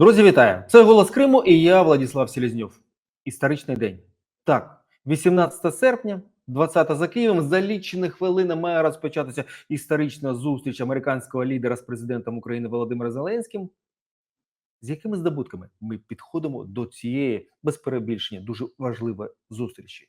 Друзі, вітаю! Це голос Криму і я, Владислав Селезньов. Історичний день. Так, 18 серпня, 20 за Києвом, за лічені хвилини має розпочатися історична зустріч американського лідера з президентом України Володимиром Зеленським. З якими здобутками ми підходимо до цієї без перебільшення дуже важливої зустрічі?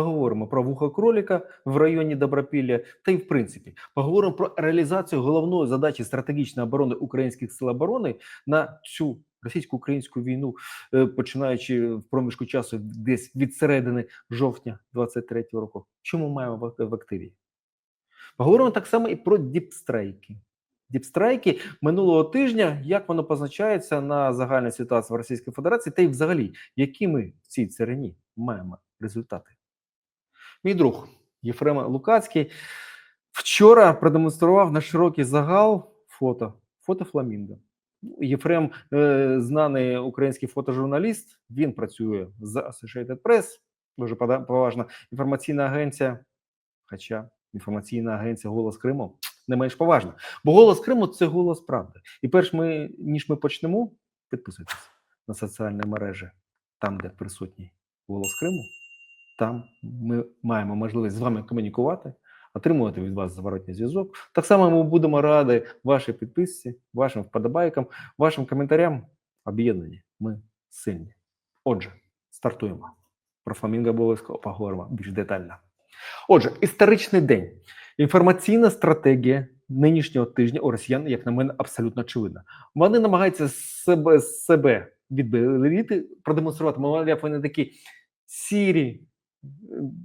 Поговоримо про вухо кроліка в районі Добропілля, та й в принципі поговоримо про реалізацію головної задачі стратегічної оборони українських сил оборони на цю російсько-українську війну, е, починаючи в проміжку часу десь від середини жовтня 23-го року. Чому маємо в- активі? Поговоримо так само і про діпстрайки. Діпстрайки минулого тижня, як воно позначається на загальній ситуації в Російській Федерації, та й взагалі, які ми в цій царині маємо результати. Мій друг Єфрем Лукацький вчора продемонстрував на широкий загал фото, фото Фламінго. Ну, Єфрем, е, знаний український фотожурналіст, він працює за Associated Press, дуже поважна інформаційна агенція. Хоча інформаційна агенція Голос Криму не менш поважна. Бо голос Криму це голос правди. І перш ми, ніж ми почнемо, підписуйтесь на соціальні мережі, там, де присутній голос Криму. Там ми маємо можливість з вами комунікувати, отримувати від вас зворотній зв'язок. Так само ми будемо раді вашій підписці, вашим вподобайкам, вашим коментарям. Об'єднані. Ми сильні. Отже, стартуємо. Про фламінго обов'язково поговоримо більш детально. Отже, історичний день. Інформаційна стратегія нинішнього тижня у росіян, як на мене, абсолютно очевидна. Вони намагаються себе, себе відбелити, продемонструвати, мовляв, вони такі сірі,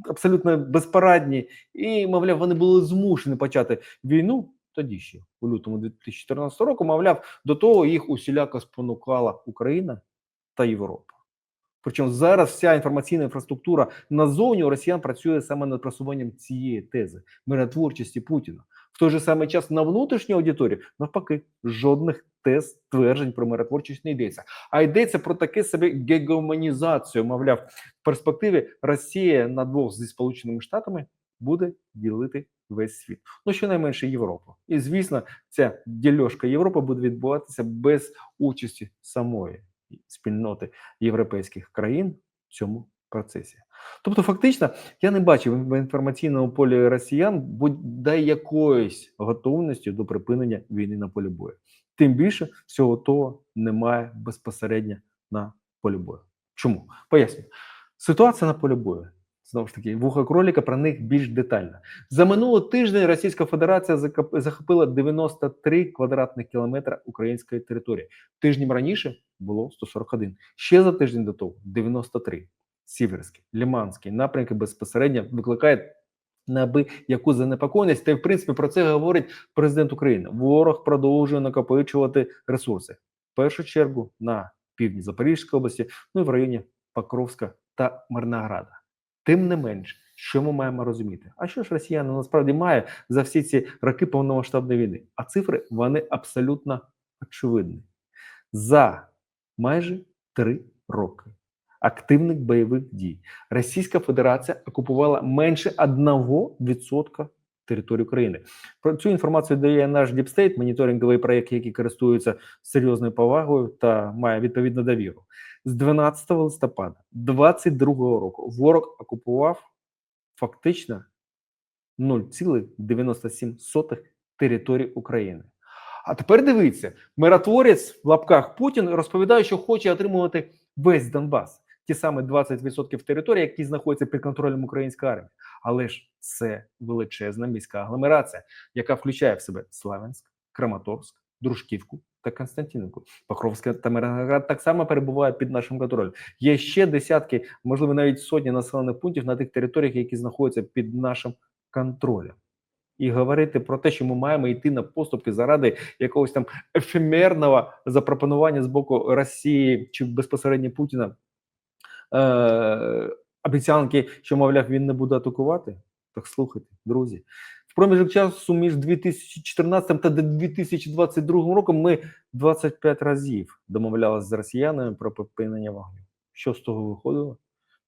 абсолютно безпорадні, і, мовляв, вони були змушені почати війну тоді ще, у лютому 2014 року, мовляв, до того їх усіляко спонукала Україна та Європа. Причому зараз вся інформаційна інфраструктура назовні у росіян працює саме над просуванням цієї тези миротворчості Путіна. В той же самий час на внутрішній аудиторії навпаки жодних тез тверджень про миротворчість не йдеться. А йдеться про таке собі гегемонізацію. Мовляв, в перспективі Росія на двох зі Сполученими Штатами буде ділити весь світ. Ну щонайменше Європу. І звісно, ця дільошка Європи буде відбуватися без участі самої спільноти європейських країн в цьому процесі. Тобто, фактично, я не бачив в інформаційному полі росіян будь-дай якоїсь готовності до припинення війни на полі бою. Тим більше всього того немає безпосередньо на полі бою. Чому? Поясню. Ситуація на полі бою. Знову ж таки, вуха кроліка про них більш детально. За минулий тиждень Російська Федерація захопила 93 квадратних кілометра української території. Тижнем раніше було 141. Ще за тиждень до того 93. Сіверський, Ліманський напрямки безпосередньо викликають неаби яку занепокоєність. Та й в принципі про це говорить президент України. Ворог продовжує накопичувати ресурси. В першу чергу на півдні Запорізької області, ну і в районі Покровська та Мирнограда. Тим не менш, що ми маємо розуміти? А що ж росіяни насправді мають за всі ці роки повномасштабної війни? А цифри вони абсолютно очевидні. За майже три роки активних бойових дій Російська Федерація окупувала менше 1% території України. Про цю інформацію дає наш Діпстейт, моніторинговий проєкт, який користується серйозною повагою та має відповідну довіру. З 12 листопада 2022 року ворог окупував фактично 0,97 території України. А тепер дивіться, миротворець в лапках Путін розповідає, що хоче отримувати весь Донбас, ті самі 20% території, які знаходяться під контролем української армії. Але ж це величезна міська агломерація, яка включає в себе Славянськ, Краматорськ, Дружківку та Константинівку. Покровська та Мирноград так само перебувають під нашим контролем. Є ще десятки, можливо, навіть сотні населених пунктів на тих територіях, які знаходяться під нашим контролем. І говорити про те, що ми маємо йти на поступки заради якогось там ефемерного запропонування з боку Росії чи безпосередньо Путіна е- обіцянки, що, мовляв, він не буде атакувати. Так слухайте, друзі. В проміжок часу між 2014 та 2022 роком ми 25 разів домовлялися з росіянами про припинення вогню. Що з того виходило?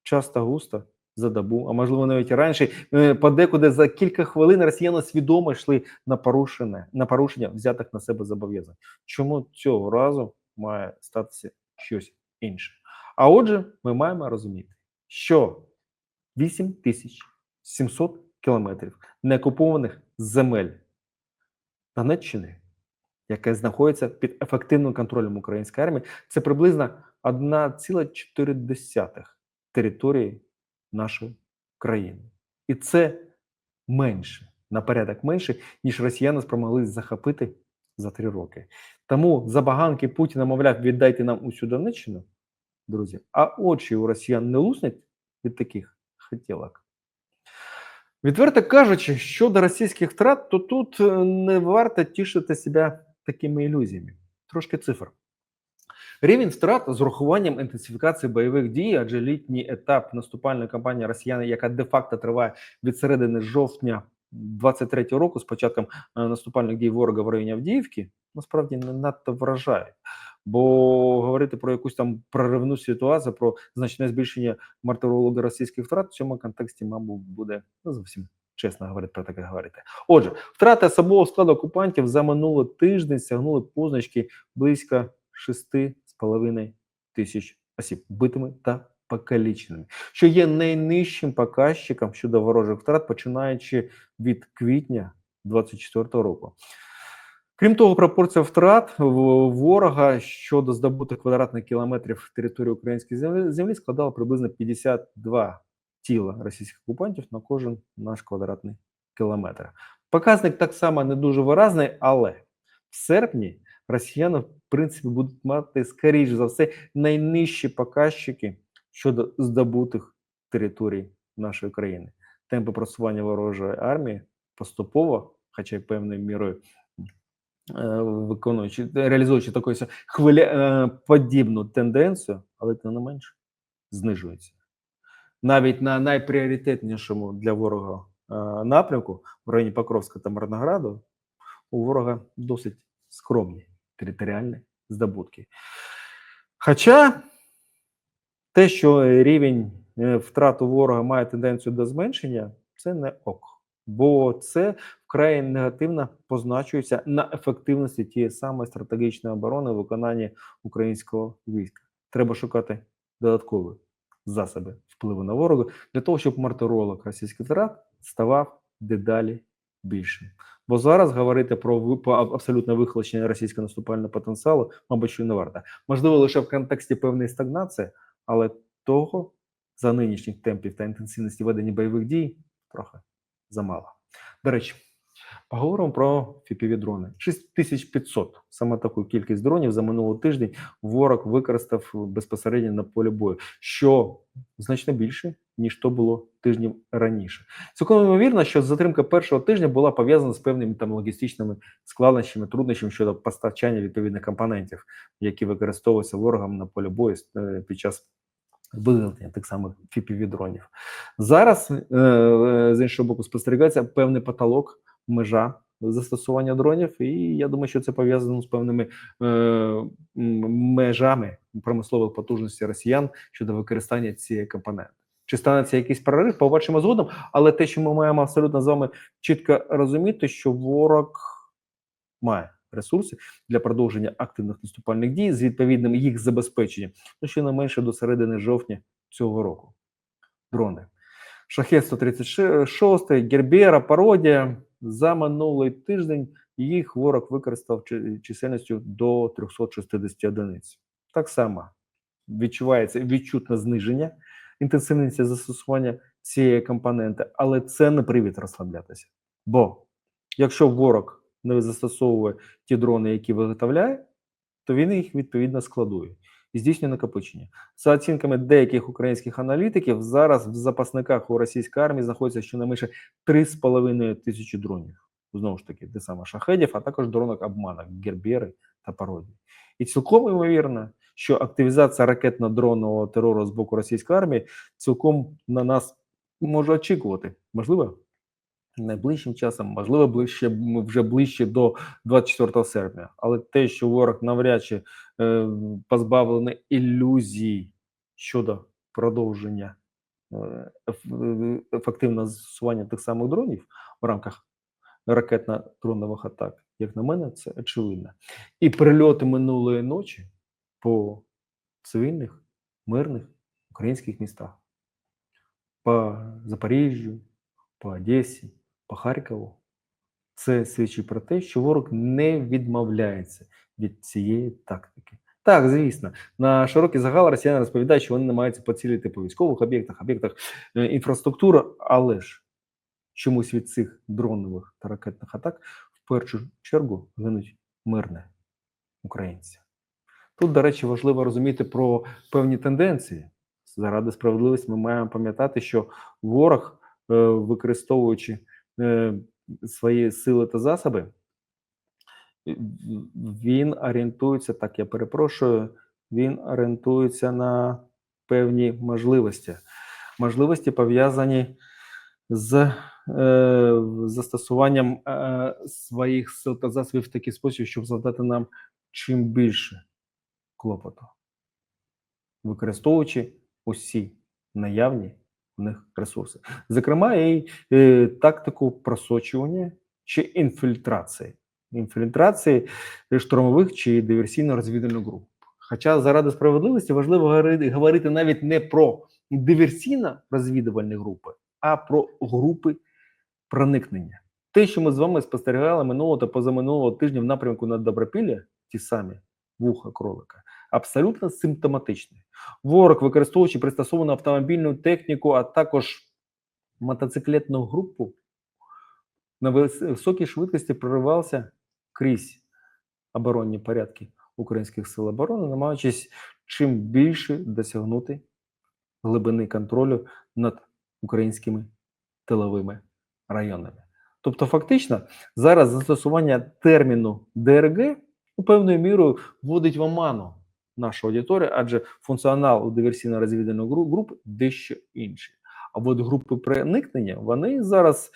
Часто густо за добу, а можливо навіть раніше, е, подекуди за кілька хвилин росіяни свідомо йшли на порушення, на порушення взятих на себе зобов'язань. Чому цього разу має статися щось інше. А отже, ми маємо розуміти, що 8700 кілометрів неокупованих земель Донеччини, яке знаходиться під ефективним контролем української армії, це приблизно 1,4 території нашої країни. І це менше, на порядок менше, ніж росіяни спромоглись захопити за три роки. Тому забаганки Путіна, мовляв, віддайте нам усю Донеччину, друзі, а очі у росіян не луснять від таких хотілок. Відверто кажучи, щодо російських втрат, то тут е, не варто тішити себе такими ілюзіями. Трошки цифр. Рівень втрат з урахуванням інтенсифікації бойових дій, адже літній етап наступальної кампанії росіяни, яка де-факто триває від середини жовтня 23-го року, з початком е, наступальних дій ворога в районі Авдіївки, насправді не надто вражає. Бо говорити про якусь там проривну ситуацію, про значне збільшення мартирології російських втрат в цьому контексті, мабуть, буде не зовсім чесно говорити про таке говорити. Отже, втрати особового складу окупантів за минулий тиждень сягнули позначки близько 6,5 тисяч осіб битими та покаліченими, що є найнижчим показчиком щодо ворожих втрат, починаючи від квітня 24 року. Крім того, пропорція втрат ворога щодо здобутих квадратних кілометрів території української землі, складала приблизно 52 тіла російських окупантів на кожен наш квадратний кілометр. Показник так само не дуже виразний, але в серпні росіяни, в принципі, будуть мати, скоріш за все, найнижчі показчики щодо здобутих територій нашої країни. Темпи просування ворожої армії поступово, хоча й певною мірою виконуючи, реалізуючи таку хвиля е, подібну тенденцію, але тим не менш знижується. Навіть на найпріоритетнішому для ворога е, напрямку в районі Покровська та Мирнограду у ворога досить скромні територіальні здобутки. Хоча те, що рівень е, втрат у ворога має тенденцію до зменшення, це не ок. Бо це вкрай негативно позначується на ефективності тієї самої стратегічної оборони в виконанні українського війська. Треба шукати додаткові засоби впливу на ворога для того, щоб мартиролог російських втрат ставав дедалі більшим. Бо зараз говорити про абсолютне вихолощення російського наступального потенціалу, мабуть, що не варто. Можливо, лише в контексті певної стагнації, але того за нинішніх темпів та інтенсивності ведення бойових дій трохи замало. До речі, поговоримо про fpv дрони 6500. Саме таку кількість дронів за минулий тиждень ворог використав безпосередньо на полі бою, що значно більше, ніж то було тижнів раніше. Цілком ймовірно, що затримка першого тижня була пов'язана з певними там логістичними складнощами, труднощами щодо постачання відповідних компонентів, які використовуються ворогом на полі бою е, під час виготовлення тих самих fpv дронів. Зараз е, е, з іншого боку спостерігається певний потолок, межа застосування дронів, і я думаю, що це пов'язано з певними е, межами промислових потужностей росіян щодо використання цієї компоненти. Чи станеться якийсь прорив, побачимо згодом, але те, що ми маємо абсолютно з вами чітко розуміти, що ворог має ресурси для продовження активних наступальних дій з відповідним їх забезпеченням, ну щонайменше до середини жовтня цього року. Дрони. Шахет 136, Гербера, Пародія. За минулий тиждень їх ворог використав чисельністю до 360 одиниць. Так само відчувається відчутне зниження інтенсивності застосування цієї компоненти, але це не привід розслаблятися. Бо якщо ворог не застосовує ті дрони, які виготовляє, то він їх відповідно складує і здійснює накопичення. За оцінками деяких українських аналітиків, зараз в запасниках у російської армії знаходиться щонайменше 3,5 тисячі дронів. Знову ж таки, те саме шахедів, а також дронок обманок, гербери та пародії. І цілком ймовірно, що активізація ракетно-дронного терору з боку російської армії цілком на нас може очікувати. Можливо, найближчим часом, можливо, ближче вже ближче до 24 серпня. Але те, що ворог навряд чи е, позбавлений ілюзій щодо продовження е, е, ефективного застосування тих самих дронів в рамках ракетно-дронових атак, як на мене, це очевидно. І прильоти минулої ночі по цивільних, мирних українських містах. По Запоріжжю, по Одесі, по Харкову. Це свідчить про те, що ворог не відмовляється від цієї тактики. Так, звісно, на широкий загал росіяни розповідають, що вони намагаються поцілити по військових об'єктах, об'єктах е, інфраструктури, але ж чомусь від цих дронових та ракетних атак в першу чергу гинуть мирні українці. Тут, до речі, важливо розуміти про певні тенденції. Заради справедливості ми маємо пам'ятати, що ворог, е, використовуючи свої сили та засоби, він орієнтується, так я перепрошую, він орієнтується на певні можливості. Можливості пов'язані з е, застосуванням е, своїх сил та засобів в такий спосіб, щоб завдати нам чим більше клопоту, використовуючи усі наявні в них ресурси. Зокрема, і е, тактику просочування чи інфільтрації. Інфільтрації штурмових чи диверсійно-розвідувальних груп. Хоча заради справедливості важливо говорити навіть не про диверсійно-розвідувальні групи, а про групи проникнення. Те, що ми з вами спостерігали минулого та позаминулого тижня в напрямку на Добропілля, ті самі вуха кролика, абсолютно симптоматичні. Ворог, використовуючи пристосовану автомобільну техніку, а також мотоциклетну групу, на високій швидкості проривався крізь оборонні порядки українських сил оборони, намагаючись чим більше досягнути глибини контролю над українськими тиловими районами. Тобто, фактично, зараз застосування терміну ДРГ у певною мірою вводить в оману нашу аудиторію, адже функціонал у диверсійно-розвідувальних гру- груп дещо інший. А от групи проникнення вони зараз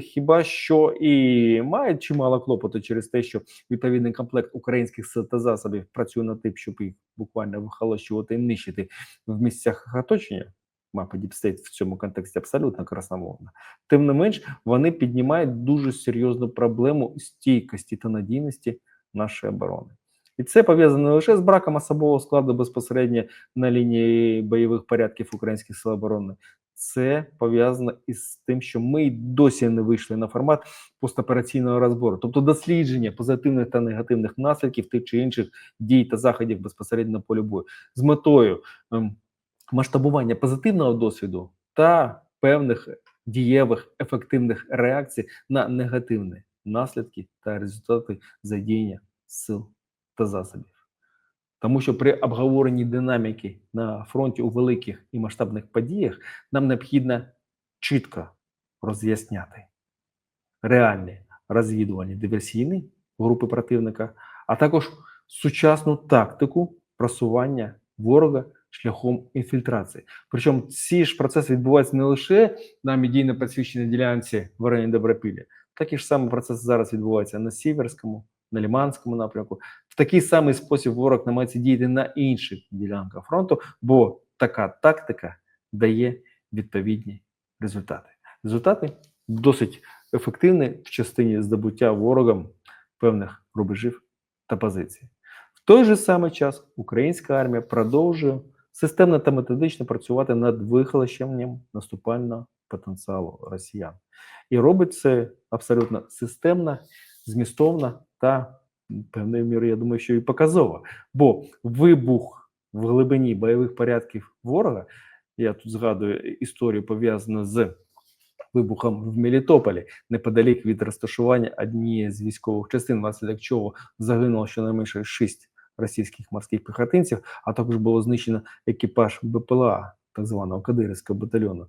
хіба що і мають чимало клопоту через те, що відповідний комплект українських сил та засобів працює над тим, щоб їх буквально вихолощувати і нищити в місцях оточення. Мапа Діпстейт в цьому контексті абсолютно красномовна. Тим не менш, вони піднімають дуже серйозну проблему стійкості та надійності нашої оборони. І це пов'язано лише з браком особового складу безпосередньо на лінії бойових порядків українських сил оборони. Це пов'язано із тим, що ми досі не вийшли на формат постопераційного розбору, тобто дослідження позитивних та негативних наслідків тих чи інших дій та заходів безпосередньо на полі бою з метою ем, масштабування позитивного досвіду та певних дієвих ефективних реакцій на негативні наслідки та результати задіяння сил та засобів. Тому що при обговоренні динаміки на фронті у великих і масштабних подіях нам необхідно чітко роз'ясняти реальні розвідувальні диверсійні групи противника, а також сучасну тактику просування ворога шляхом інфільтрації. Причому ці ж процеси відбуваються не лише на медійно підсвіченій ділянці в районі Добропілля, такий ж самий процес зараз відбувається на Сіверському, на Ліманському напрямку. В такий самий спосіб ворог намагається діяти на інших ділянках фронту, бо така тактика дає відповідні результати. Результати досить ефективні в частині здобуття ворогом певних рубежів та позицій. В той же самий час українська армія продовжує системно та методично працювати над вихолощенням наступального потенціалу росіян. І робить це абсолютно системно, змістовно та певною мірою, я думаю, що і показово. Бо вибух в глибині бойових порядків ворога, я тут згадую історію пов'язану з вибухом в Мелітополі, неподалік від розташування однієї з військових частин, внаслідок чого загинуло щонайменше шість російських морських піхотинців, а також було знищено екіпаж БПЛА, так званого Кадирівського батальйону.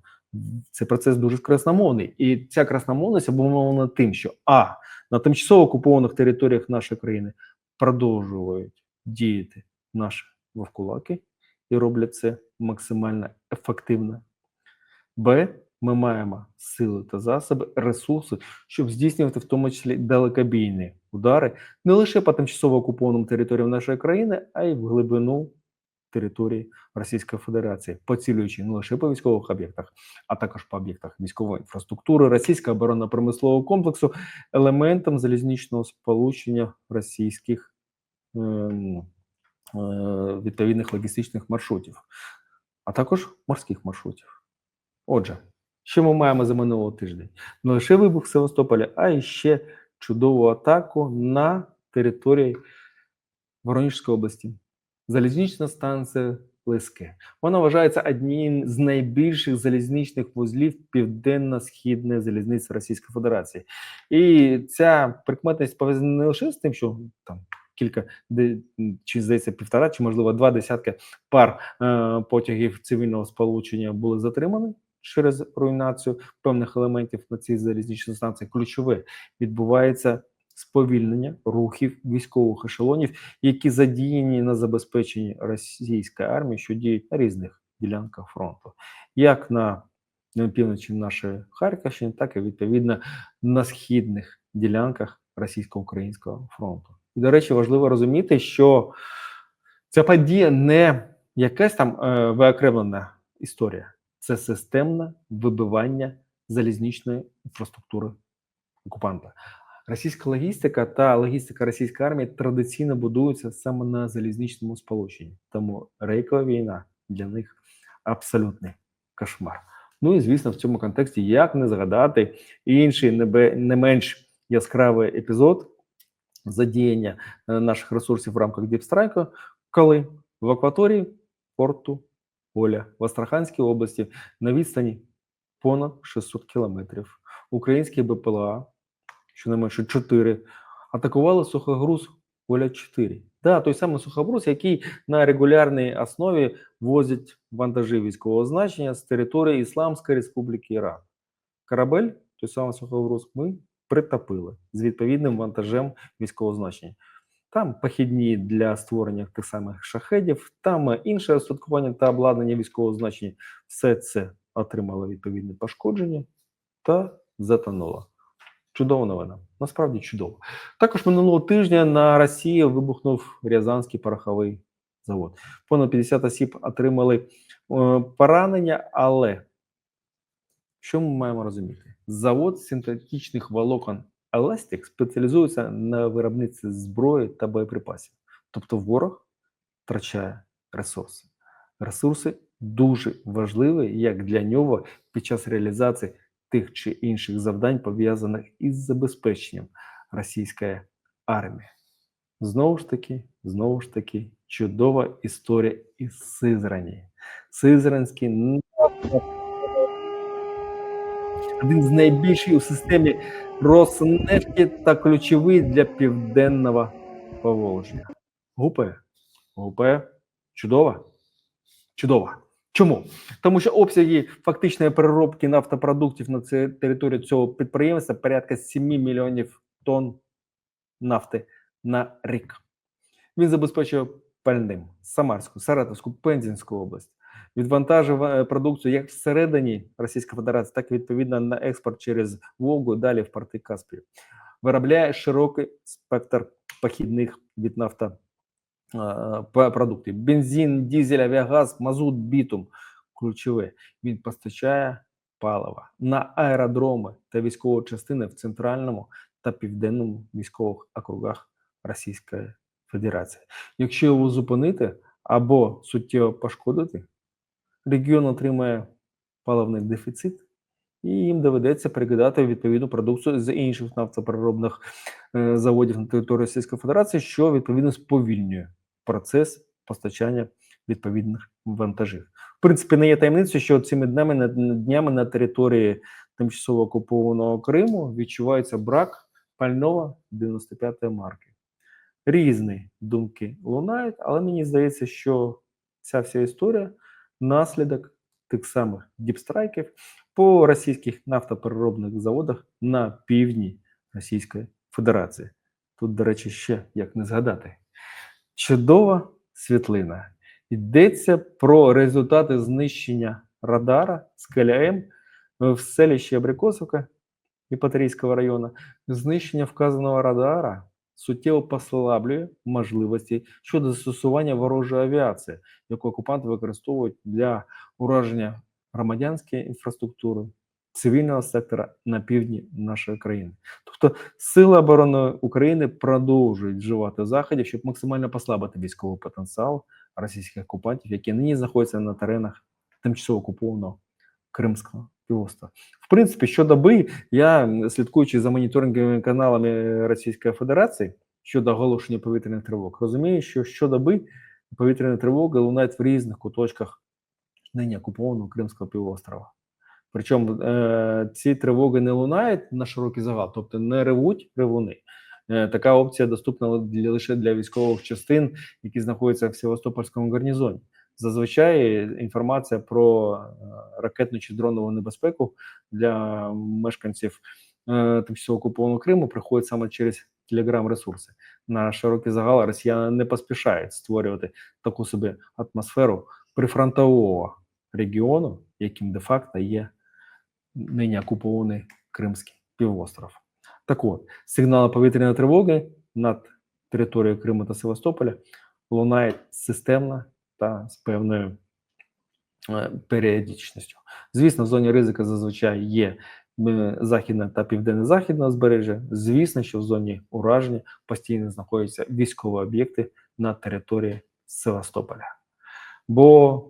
Цей процес дуже красномовний, і ця красномовність обумовлена тим, що а на тимчасово окупованих територіях нашої країни продовжують діяти наші вовкулаки і роблять це максимально ефективно. Б. Ми маємо сили та засоби, ресурси, щоб здійснювати в тому числі далекобійні удари не лише по тимчасово окупованим територіям нашої країни, а й в глибину території Російської Федерації, поцілюючи не лише по військових об'єктах, а також по об'єктах військової інфраструктури, російського оборонно-промислового комплексу, елементом залізничного сполучення російських ем, відповідних логістичних маршрутів, а також морських маршрутів. Отже, що ми маємо за минулого тиждень? Не лише вибух в Севастополі, а й ще чудову атаку на території Воронежської області. Залізнична станція Лиске. Вона вважається однією з найбільших залізничних вузлів Південно-Східної залізниці Російської Федерації. І ця прикметність пов'язана не лише з тим, що там кілька чи здається півтора, чи можливо два десятки пар е, потягів цивільного сполучення були затримані через руйнацію певних елементів на цій залізничній станції. Ключове відбувається сповільнення рухів військових ешелонів, які задіяні на забезпеченні російської армії, що діють на різних ділянках фронту, як на півночі нашої Харківщини, так і відповідно на східних ділянках російсько-українського фронту. І, до речі, важливо розуміти, що ця подія не якась там е, виокремлена історія, це системне вибивання залізничної інфраструктури окупанта. Російська логістика та логістика російської армії традиційно будуються саме на залізничному сполученні. Тому рейкова війна для них абсолютний кошмар. Ну і звісно, в цьому контексті як не згадати інший не, менш яскравий епізод задіяння е, наших ресурсів в рамках діпстрайку, коли в акваторії порту Оля в Астраханській області на відстані понад 600 кілометрів українські БПЛА, щонайменше 4, атакували сухогруз Оля 4. Да, той самий сухогруз, який на регулярній основі возять вантажі військового значення з території Ісламської Республіки Іран. Корабель, той самий сухогруз, ми притопили з відповідним вантажем військового значення. Там похідні для створення тих самих шахедів, там інше остаткування та обладнання військового значення. Все це отримало відповідне пошкодження та затонуло. Чудова новина. Насправді чудово. Також минулого тижня на Росії вибухнув Рязанський пороховий завод. Понад 50 осіб отримали е, поранення, але що ми маємо розуміти? Завод синтетичних волокон Elastic спеціалізується на виробництві зброї та боєприпасів. Тобто ворог втрачає ресурси. Ресурси дуже важливі як для нього під час реалізації тих чи інших завдань, пов'язаних із забезпеченням російської армії. Знову ж таки, знову ж таки, чудова історія із Сизрані. Сизранський один з найбільших у системі Роснефті та ключовий для південного Поволжя. Гупе. Гупе. Чудова. Чудова. Чому? Тому що обсяги фактичної переробки нафтопродуктів на території цього підприємства порядка 7 мільйонів тонн нафти на рік. Він забезпечує пальним Самарську, Саратовську, Пензенську область, відвантажив е, продукцію як всередині Російської Федерації, так і відповідно на експорт через Волгу, далі в порти Каспію. Виробляє широкий спектр похідних від нафта п- продуктів: бензин, дизель, авіагаз, мазут, бітум. Ключове. Він постачає паливо на аеродроми та військові частини в центральному та південному військових округах Російської Федерації. Якщо його зупинити або суттєво пошкодити, регіон отримає паливний дефіцит, і їм доведеться перекидати відповідну продукцію з інших нафтопереробних е, заводів на території Російської Федерації, що відповідно сповільнює процес постачання відповідних вантажів. В принципі, не є таємницею, що цими днями днями на території тимчасово окупованого Криму відчувається брак пального 95-ї марки. Різні думки лунають, але мені здається, що ця вся історія наслідок тих самих діпстрайків по російських нафтопереробних заводах на півдні Російської Федерації. Тут, до речі, ще як не згадати. Чудова світлина. Йдеться про результати знищення радара з КЛМ в селищі Абрикосовка Іпаторійського району. Знищення вказаного радара суттєво послаблює можливості щодо застосування ворожої авіації, яку окупанти використовують для ураження громадянської інфраструктури, цивільного сектора на півдні нашої країни. Тобто Сили оборони України продовжують вживати заходів, щоб максимально послабити військовий потенціал російських окупантів, які нині знаходяться на теренах тимчасово окупованого Кримського півострова. В принципі, щодоби я слідкуючи за моніторинговими каналами Російської Федерації щодо оголошення повітряних тривог, розумію, що щодоби повітряні тривоги лунають в різних куточках нині окупованого Кримського півострова. Причому е, ці тривоги не лунають на широкий загал, тобто не ревуть ревуни. Е, така опція доступна для, лише для військових частин, які знаходяться в Севастопольському гарнізоні. Зазвичай інформація про е, ракетну чи дронову небезпеку для мешканців е, тимчасово окупованого Криму приходить саме через телеграм-ресурси. На широкий загал росіяни не поспішають створювати таку собі атмосферу прифронтового регіону, яким де-факто є нині окупований Кримський півостров. Так от, сигнали повітряної тривоги над територією Криму та Севастополя лунають системно та з певною е, періодичністю. Звісно, в зоні ризика зазвичай є е, західне та південно-західне узбережжя. Звісно, що в зоні ураження постійно знаходяться військові об'єкти на території Севастополя. Бо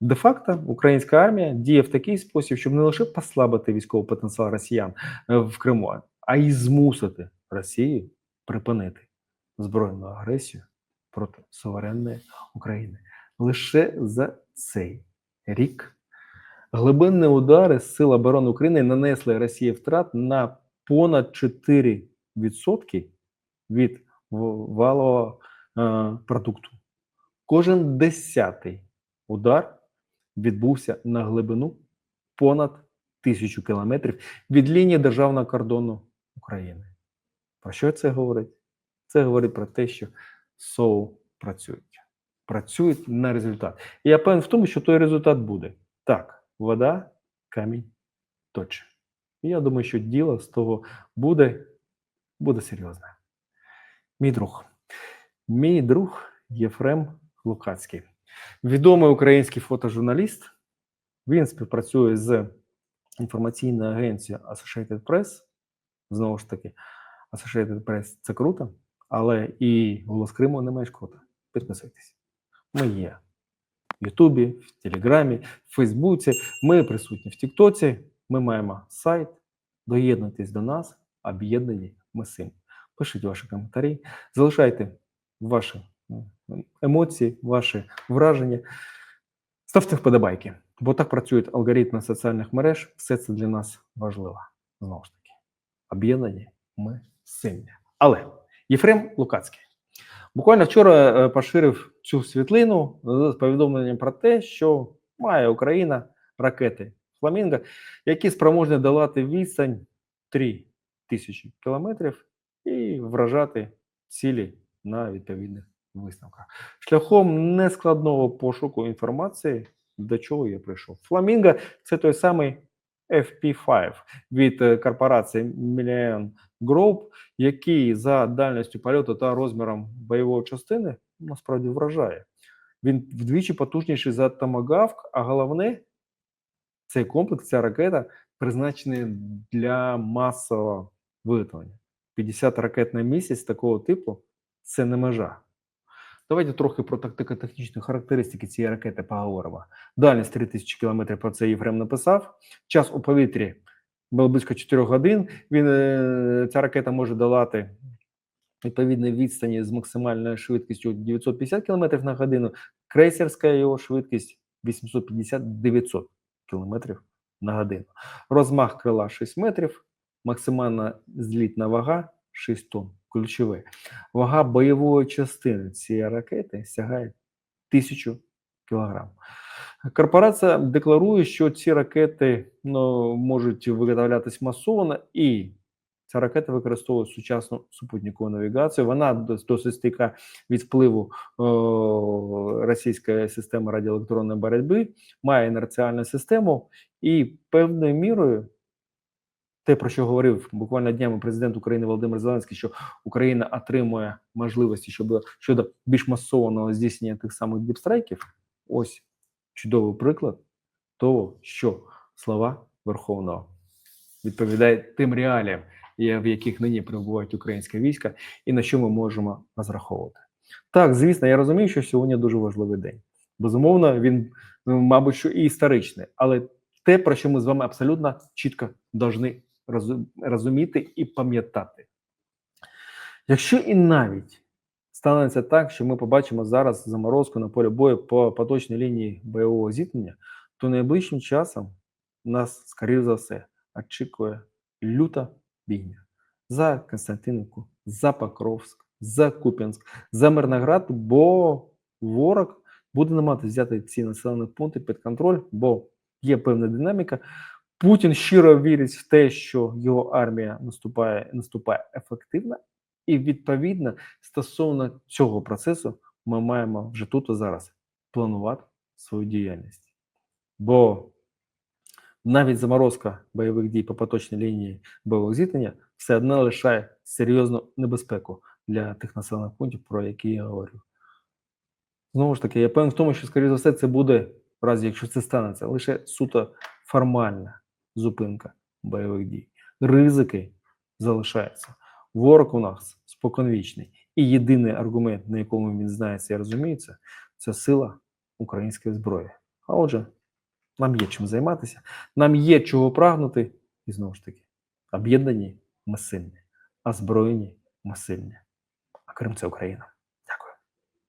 де-факто українська армія діє в такий спосіб, щоб не лише послабити військовий потенціал росіян е, в Криму, а й змусити Росію припинити збройну агресію проти суверенної України. Лише за цей рік глибинні удари Сил оборони України нанесли Росії втрат на понад 4% від валового е, продукту. Кожен десятий удар відбувся на глибину понад тисячу кілометрів від лінії державного кордону України. Про що це говорить? Це говорить про те, що СОУ працюють. Працюють на результат. І я певен в тому, що той результат буде. Так, вода, камінь точить. Я думаю, що діло з того буде, буде серйозне. Мій друг. Мій друг Єфрем Лукацький. Відомий український фотожурналіст. Він співпрацює з інформаційною агенцією Associated Press. Знову ж таки, Associated Press це круто, але і голос Криму не менш круто. Підписуйтесь. Ми є в Ютубі, в Телеграмі, в Фейсбуці. Ми присутні в Тіктоці. Ми маємо сайт. Доєднуйтесь до нас, об'єднані ми сильні. Пишіть ваші коментарі, залишайте ваші емоції, ваші враження. Ставте вподобайки, бо так працюють алгоритми соціальних мереж. Все це для нас важливо. Знову ж таки, об'єднані ми сильні. Але Єфрем Лукацький буквально вчора е, поширив цю світлину з повідомленням про те, що має Україна ракети Фламінго, які спроможні долати відстань 3 тисячі кілометрів і вражати цілі на відповідних висновках. Шляхом нескладного пошуку інформації, до чого я прийшов. Фламінго це той самий FP5 від е, корпорації Million Group, який за дальністю польоту та розміром бойової частини насправді вражає. Він вдвічі потужніший за Tomahawk, а головне, цей комплекс, ця ракета призначений для масового виготовлення. 50 ракет на місяць такого типу це не межа. Давайте трохи про тактико-технічні характеристики цієї ракети поговоримо. Дальність 3000 км, про це Єфрем написав. Час у повітрі було близько 4 годин. Він, е, ця ракета може долати відповідні відстані з максимальною швидкістю 950 км на годину. Крейсерська його швидкість 850-900 км на годину. Розмах крила 6 метрів, максимальна злітна вага 6 тонн. Ключове. Вага бойової частини цієї ракети сягає 1000 кг. Корпорація декларує, що ці ракети ну, можуть виготовлятись масово, і ця ракета використовує сучасну супутникову навігацію. Вона досить стійка від впливу о, російської системи радіоелектронної боротьби, має інерціальну систему і певною мірою те, про що говорив буквально днями президент України Володимир Зеленський, що Україна отримує можливості щодо, щодо більш масованого здійснення тих самих діпстрайків. Ось чудовий приклад того, що слова Верховного відповідає тим реаліям, в яких нині перебувають українське війська, і на що ми можемо розраховувати. Так, звісно, я розумію, що сьогодні дуже важливий день. Безумовно, він, мабуть, що і історичний, але те, про що ми з вами абсолютно чітко повинні розуміти і пам'ятати. Якщо і навіть станеться так, що ми побачимо зараз заморозку на полі бою по поточній лінії бойового зіткнення, то найближчим часом нас, скоріше за все, очікує люта бійня за Константинівку, за Покровськ, за Куп'янськ, за Мирноград, бо ворог буде намагатися взяти ці населені пункти під контроль, бо є певна динаміка. Путін щиро вірить в те, що його армія наступає, наступає ефективно, і відповідно стосовно цього процесу ми маємо вже тут і зараз планувати свою діяльність. Бо навіть заморозка бойових дій по поточній лінії бойового зіткнення все одно лишає серйозну небезпеку для тих населених пунктів, про які я говорю. Знову ж таки, я певен в тому, що, скоріше за все, це буде, в разі якщо це станеться, лише суто формальна зупинка бойових дій. Ризики залишаються. Ворог у нас споконвічний. І єдиний аргумент, на якому він знається і розуміється, це сила української зброї. А отже, нам є чим займатися, нам є чого прагнути, і знову ж таки, об'єднані ми сильні, а збройні ми сильні. А Крим це Україна.